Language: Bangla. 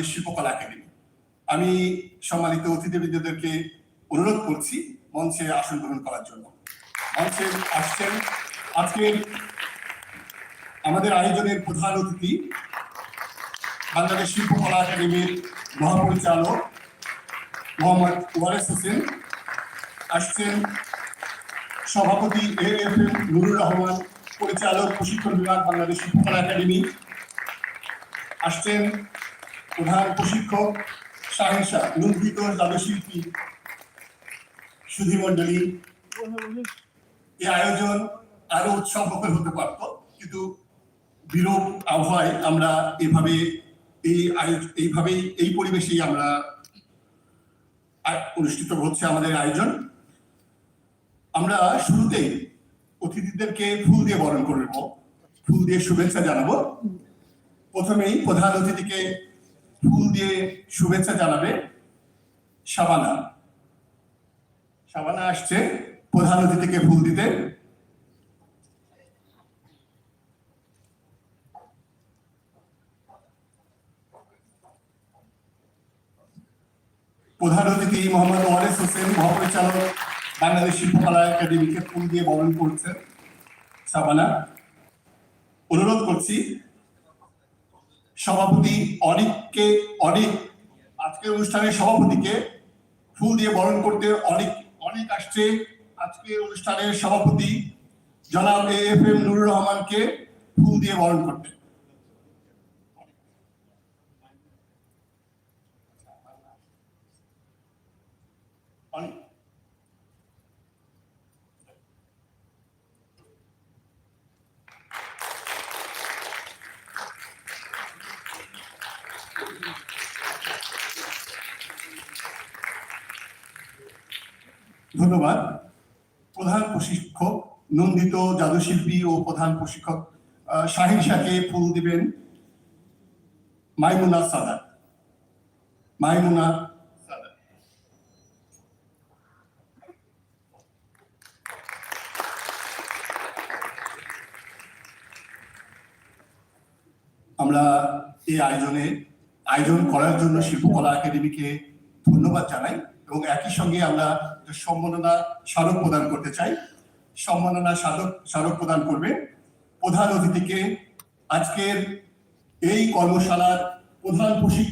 বাংলাদেশ শিল্পকলা একাডেমি। আমি সম্মানিত অতিথিবৃন্দদেরকে অনুরোধ করছি মঞ্চে আসন গ্রহণ করার জন্য। মঞ্চে আসছেন আজকের আমাদের আয়োজনের প্রধান অতিথি, বাংলাদেশ শিল্পকলা একাডেমির মহাপরিচালক মোহাম্মদ ওয়ারেস হোসেন, আসছেন সভাপতি A F M Nurur Rahman, পরিচালক প্রশিক্ষণ বিভাগ বাংলাদেশ শিল্পকলা একাডেমি, আসছেন প্রধান প্রশিক্ষক শাহ নন্দিত জাদুশিল্পী সুধী মন্ডলী এই আয়োজন আরও উৎসবমুখর হতে পারত, কিন্তু বিরূপ আবহাওয়ায় আমরা এভাবে এই এইভাবেই, এই পরিবেশেই আমরা অনুষ্ঠিত হচ্ছে আমাদের আয়োজন। আমরা শুরুতেই অতিথিদেরকে ফুল দিয়ে বরণ করে করব ফুল দিয়ে শুভেচ্ছা জানাব। প্রথমেই প্রধান অতিথিকে ফুল দিয়ে শুভেচ্ছা জানাবে শাবানা। শাবানা আসছে প্রধান অতিথিকে ফুল দিতে। প্রধান অতিথি মোহাম্মদ ওয়ারেস হোসেন, মহাপরিচালক বাংলাদেশ শিল্পকলা একাডেমিকে ফুল দিয়ে বরণ করছেন শাবানা। অনুরোধ করছি সভাপতি অনেককে, অনেক, আজকের অনুষ্ঠানের সভাপতিকে ফুল দিয়ে বরণ করতে অনেক অনেক আসছে। আজকের অনুষ্ঠানের সভাপতি জনাব এ এফ এম নুরুর রহমানকে ফুল দিয়ে বরণ করতে। ধন্যবাদ। প্রধান প্রশিক্ষক, নন্দিত জাদুশিল্পী ও প্রধান প্রশিক্ষক শাহিন শাহকে ফুল দিবেন মাইমুনা সাদাত। মাইমুনা আমরা এই আয়োজনে আয়োজন করার জন্য শিল্পকলা একাডেমিকে ধন্যবাদ জানাই এবং একই সঙ্গে আমরা সম্মাননা স্মারক প্রদান করতে চাই। সম্মাননা স্মারক স্মারক প্রদান করবে প্রধান অতিথিকে। আজকের এই কর্মশালার প্রধান প্রশিক্ষক